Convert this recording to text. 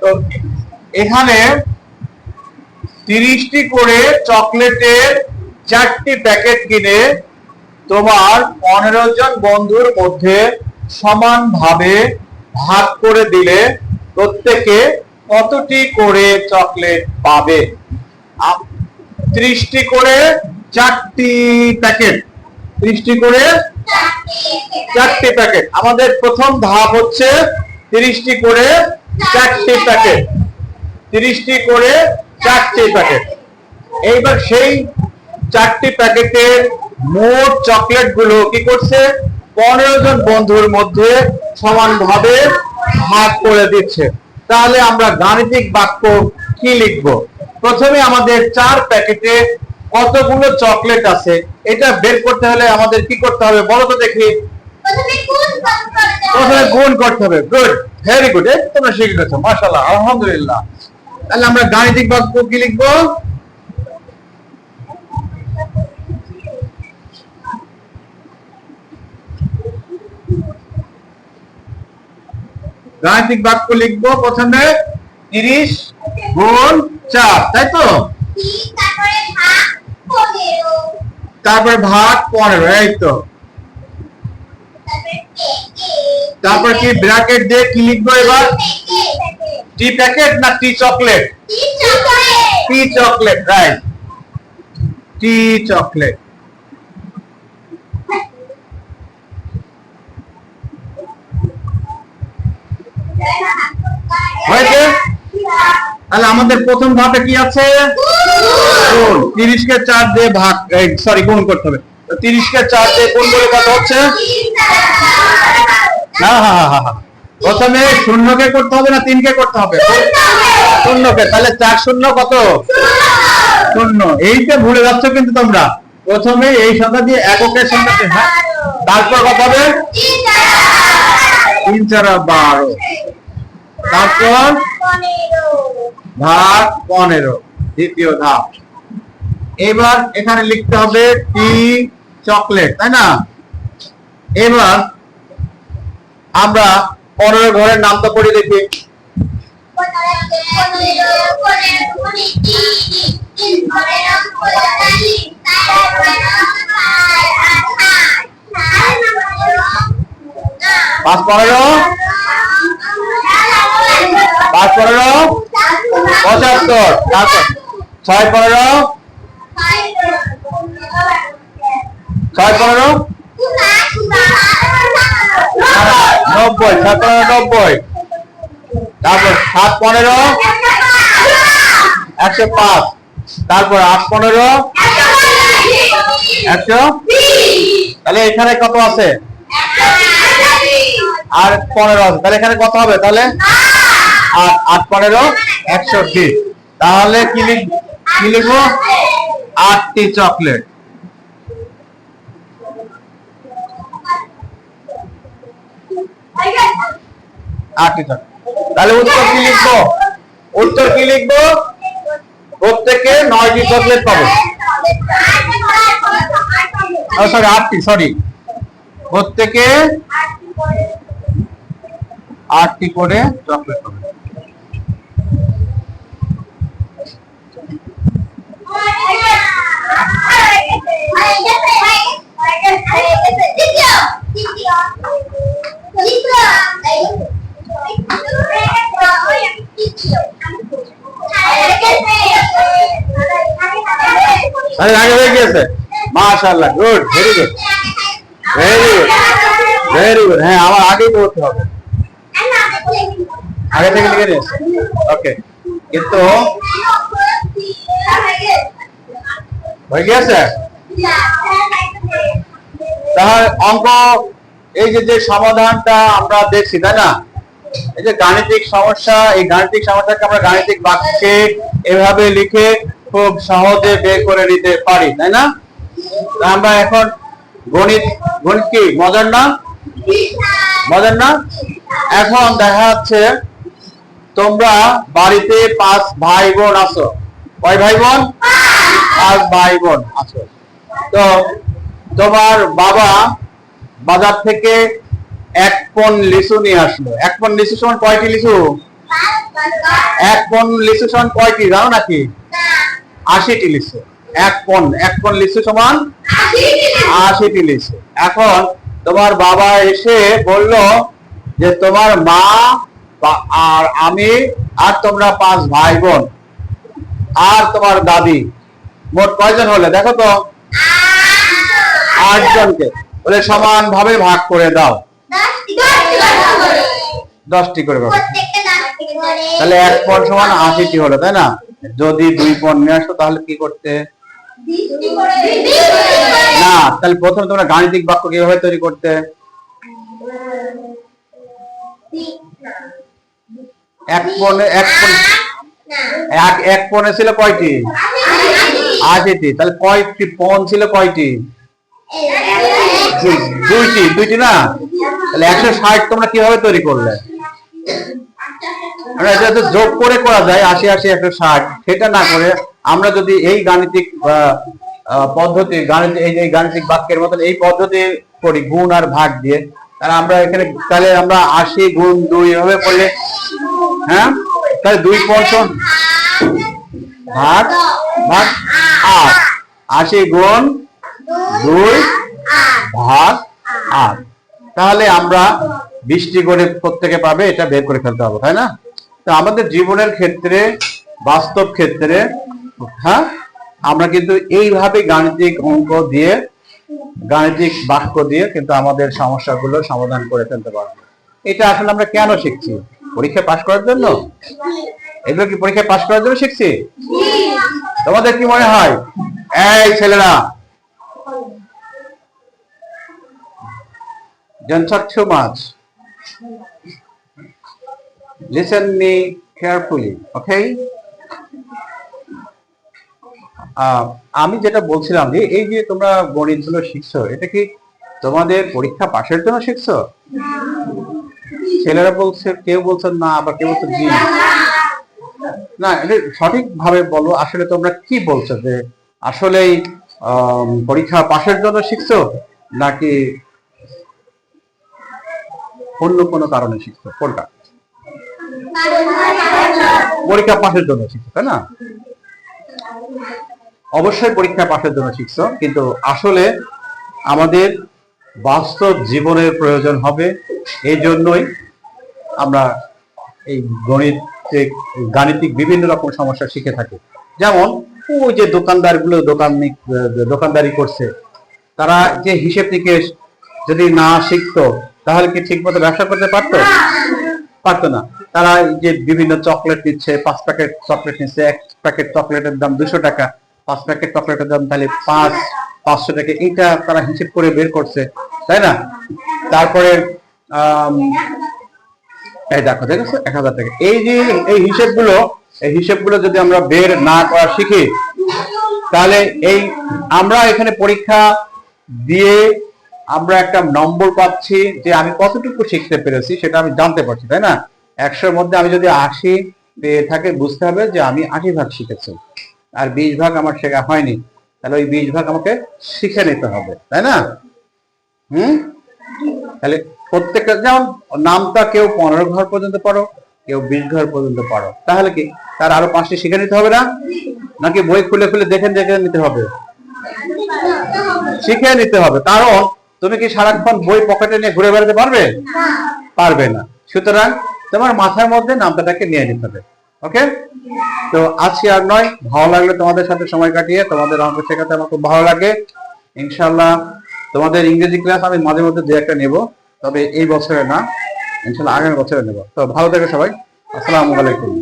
তো এখানে তিরিশটি করে চকলেটের চারটি প্যাকেট কিনে তোমার পনেরো জন বন্ধুর মধ্যে সমানভাবে ভাগ করে দিলে প্রত্যেকে কতটি করে চকলেট পাবে? ত্রিশটি করে চারটি প্যাকেট। ত্রিশটি করে চারটি প্যাকেট। আমাদের প্রথম ধাপ হচ্ছে তিরিশটি করে চারটি প্যাকেট তিরিশটি করে চারটি প্যাকেট এইবার সেই চারটি প্যাকেটের মোট চকলেটগুলো কি করছে? পনেরো জন বন্ধুর মধ্যে সমানভাবে ভাগ করে দিচ্ছে। তাহলে আমরা গাণিতিক বাক্য কি লিখব? প্রথমে আমাদের চার প্যাকেটে কতগুলো চকলেট আছে? এটা বের করতে হলে আমাদের কি করতে হবে? বলো তো দেখি। প্রথমে গুণ করতে হবে। গুড ভেরি গুড তোমরা শিখে গেছো। মাশাআল্লাহ আলহামদুলিল্লাহ। তাহলে আমরা গাণিতিক বাক্য কি লিখব? গাণিতিক বাক্য লিখব প্রথমে তিরিশ গুণ চার তাই তো? তারপরে ভাগ পনেরো এই তো। তারপর কি ব্র্যাকেট দিয়ে কি লিখব এবার? টি প্যাকেট না টি চকলেট টি চকলেট রাইট টি চকলেট হয়েছে? তাহলে আমাদের প্রথম ধাপে কি আছে? গুণ। তিরিশ কে চার দিয়ে ভাগ সরি গুণ করতে হবে। তিরিশ কে চার দিয়ে গুণ করে কত হচ্ছে? প্রথমে শূন্যকে করতে হবে না তিনকে করতে হবে? শূন্যকে, তাহলে চার শূন্য কত? শূন্য। এইটা ভুলে যাচ্ছ কিন্তু তোমরা। প্রথমে এই সংখ্যা দিয়ে এককের সংখ্যা হ্যাঁ। তারপর কত হবে? তিন চার বারো। তারপর? ভাগ পনেরো। দ্বিতীয় ধাপ। এবার এখানে লিখতে হবে টি চকলেট, তাই না? এবার আমরা পনেরো ঘরের নামটা পড়ে দেখি। পাঁচ পনেরো। পাঁচ পনেরো। পঁচাত্তর। ছয় পনেরো। ছয় পনেরো। নব্বই ছয় পনেরো নব্বই। তারপর সাত পনেরো একশো পাঁচ। তারপর আট পনেরো একশো তাহলে এখানে কত আছে? আর পনেরো আছে। তাহলে এখানে কত হবে তাহলে? আট আট পনেরো একষট্টি। তাহলে কি লিখব? আটটি চকলেট। আটটি চকলেট তাহলে উত্তর কি লিখব? উত্তর কি লিখব? প্রত্যেকে নয়টি চকলেট পাবো। সরি আটটি সরি প্রত্যেকে আটটি করে চকলেট পাবে। আরে আগে হয়ে গিয়েছে? মাশাআল্লাহ good very good very good very good হ্যাঁ আমার আগেই করতে হবে। আগে থেকে লিখে নিয়েছে ওকে কিন্তু হয়ে গিয়েছে? তাহলে অঙ্ক, এই যে যে সমাধানটা আমরা দেখছি, তাই না? এই যে গাণিতিক সমস্যা, এই গাণিতিক সমস্যাকে আমরা গাণিতিক বাক্যে এভাবে লিখে খুব সহজে বের করে নিতে পারি তাই না? আমরা এখন গণিত গণিত কি? মজার না? মজার না? এখন দেখা যাচ্ছে তোমরা বাড়িতে পাঁচ ভাই বোন আছো। কয় ভাই বোন পাঁচ ভাই বোন আছো। তো তোমার বাবা বাজার থেকে এক পন লিচু নিয়ে আসলো। এক পন লিচু সমান কয়টি লিচু? এক পন লিচু সমান কয়টি? জানো নাকি? আশিটি লিচু এক পন এক পন লিচু সমান আশিটি লিচু এখন তোমার বাবা এসে বলল যে তোমার মা আর আমি আর তোমরা পাঁচ ভাই বোন আর তোমার দাদি। মোট কয়জন হলে? দেখো তো। আটজনকে। বলে সমান ভাবে ভাগ করে দাও। দশটি করে তাহলে এক পণ সমান আশিটি হলো তাই না? যদি দুই পণ নিয়ে আসো, তাহলে কি করতে? না, তাহলে প্রথমে তোমরা গাণিতিক বাক্য কীভাবে তৈরি করতে? এক পণে এক এক এক পণে ছিল কয়টি? আশিটি। তাহলে কয়টি পণ ছিল কয়টি? দুই- দুইটি। দুইটি না? তাহলে একশো ষাট তোমরা কীভাবে তৈরি করলে? এটা তো যোগ করে করা যায়, আশি আশি, একশো ষাট, সেটা না করে আমরা যদি এই গাণিতিক পদ্ধতি এই গাণিতিক বাক্যের মতন এই পদ্ধতি করি, গুণ আর ভাগ দিয়ে, তাহলে আমরা এখানে, তাহলে আমরা আশি গুণ দুই করলে হ্যাঁ? তাহলে দুই পঞ্চম ভাগ ভাগ আট। আশি গুণ দুই ভাগ আট। তাহলে আমরা বৃষ্টি করে প্রত্যেকে পাবে, এটা বের করে ফেলতে হবে, তাই না? তো আমাদের জীবনের ক্ষেত্রে, বাস্তব ক্ষেত্রে হ্যাঁ আমরা কিন্তু এইভাবে গাণিতিক অঙ্ক দিয়ে, গাণিতিক বাক্য দিয়ে কিন্তু আমাদের সমস্যাগুলো সমাধান করে ফেলতে পারব। এটা আসলে আমরা কেন শিখছি? পরীক্ষা পাশ করার জন্য? এগুলো কি পরীক্ষায় পাশ করার জন্য শিখছি? তোমাদের কি মনে হয়? এই ছেলেরা! too much. Listen me carefully, okay? আমি যেটা বলছিলাম যে এই যে তোমরা গণিতগুলো শিখছো এটা কি তোমাদের পরীক্ষা পাশের জন্য শিখছো? ছেলেরা বলছে কেউ বলছে না আবার কেউ বলছে জি। না সঠিক ভাবে বলো আসলে তোমরা কি বলছো যে আসলেই আম, পরীক্ষা পাশের জন্য শিখছো নাকি অন্য কোনো কারণে শিখছো? কোনটা? পরীক্ষা পাশের জন্য শিখছো তাই না? অবশ্যই পরীক্ষা পাশের জন্য শিখছো কিন্তু আসলে আমাদের বাস্তব জীবনের প্রয়োজন হবে এই জন্যই আমরা এই গণিতিক গাণিতিক বিভিন্ন রকম সমস্যা শিখে থাকি। যেমন ওই যে দোকানদারগুলো দোকান দোকানদারি করছে তারা যে হিসেব নিকেশ যদি না শিখতো তাহলে কি ঠিক মতো ব্যবসা করতে পারতো? পারতো না। তারা যে বিভিন্ন চকলেট নিচ্ছে পাঁচ প্যাকেট চকলেট নিচ্ছে, এক প্যাকেট চকলেটের দাম দুশো টাকা, পাঁচ প্যাকেট চকলেটের দাম তাহলে পাঁচ, পাঁচশো টাকা, এইটা তারা হিসেব করে বের করছে, তাই না? তারপরে এই দেখো দেখেছ এক হাজার টাকা। এই যে, এই হিসেবগুলো এই হিসেবগুলো যদি আমরা বের না করা শিখি, তাহলে এই, আমরা এখানে পরীক্ষা দিয়ে আমরা একটা নম্বর পাচ্ছি যে আমি কতটুকু শিখতে পেরেছি সেটা আমি জানতে পারছি, তাই না? একশোর মধ্যে আমি যদি আশি পেয়ে থাকে বুঝতে হবে যে আমি আশি ভাগ শিখেছি। আর বিশ ভাগ আমার শেখা হয়নি। তাহলে ওই বিশ ভাগ আমাকে শিখে নিতে হবে তাই না? হুম? তাহলে প্রত্যেকটা যেমন নামটা কেউ পনেরো ঘর পর্যন্ত পড়ো কেউ বিশ ঘর পর্যন্ত পড়ো। তাহলে কি? তার আরও পাঁচটি শিখে নিতে হবে না? নাকি বই খুলে খুলে দেখে দেখে নিতে হবে? শিখে নিতে হবে। কারণ তুমি কি সারাক্ষণ বই পকেটে নিয়ে ঘুরে বেড়াতে পারবে? পারবে না। সুতরাং তোমার মাথার মধ্যে নামটাটাকে নিয়ে নিতে হবে। ওকে তো আজকে আর নয়, ভালো লাগলে তোমাদের সাথে সময় কাটিয়ে তোমাদের অঙ্ক শেখাতে আমার খুব ভালো লাগে। ইনশাল্লাহ তোমাদের ইংরেজি ক্লাস আমি মাঝে মধ্যে দু একটা নেব, তবে এই বছরে না ইনশাল্লাহ আগামী বছরে নেব। তো ভালো থাকে সবাই। আসসালামু আলাইকুম।